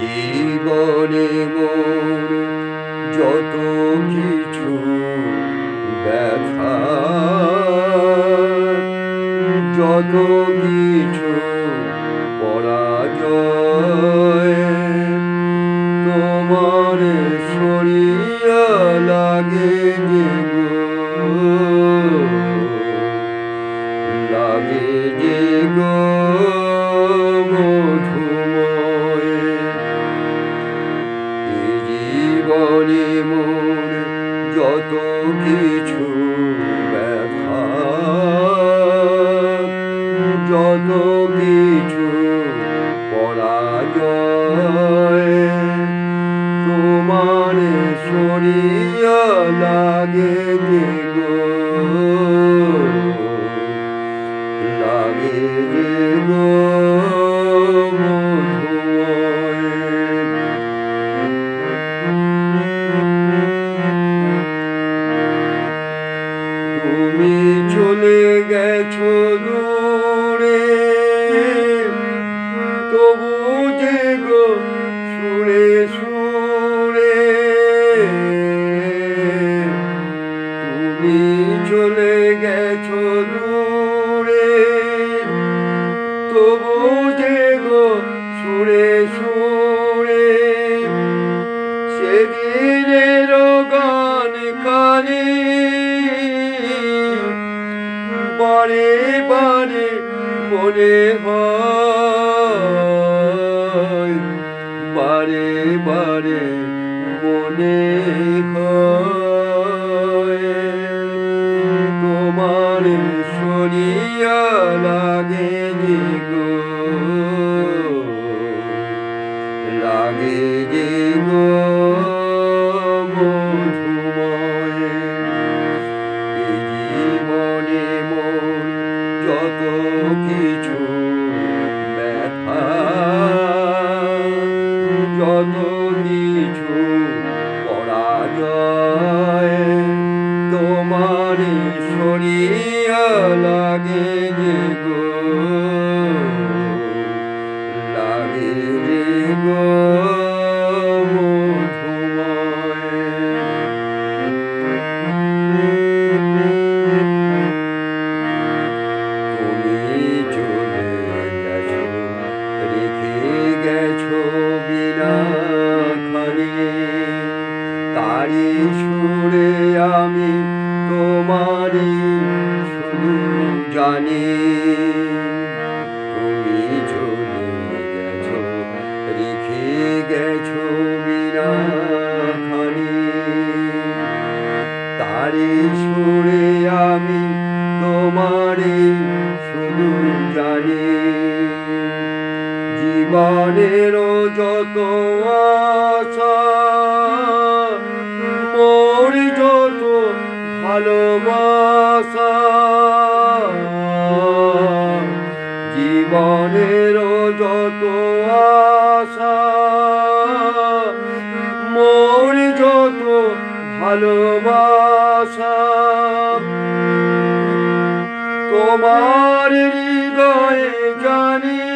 জীবনে মোর যত কিছু ব্যথা যত কিছু তোমার সরিয়া লাগে যে লাগে যে কিছু ব্যথা। যত কিছু পরাজয় তোমার সরিয়া লাগে যে লাগে তবু যে গো সুরে সুরে তুমি চলে গেছো দূরে। তবু যে গো সুরে সুরে সেদিনের গান কানে বারে বারে মনে হয় বারে মনে তোমার সরিয়া তোমার সরিয়া লাগে যে গো। লাগে যে গো তারি সুরে আমি গেছো বিনা খানে তারে সুরে আমি তোমারে শুধু জানি। জীবনের যত আশা, মোর যত ভালোবাসা। জীবনের যত আশা ভালোবাসা। তোমার হৃদয়ে জানি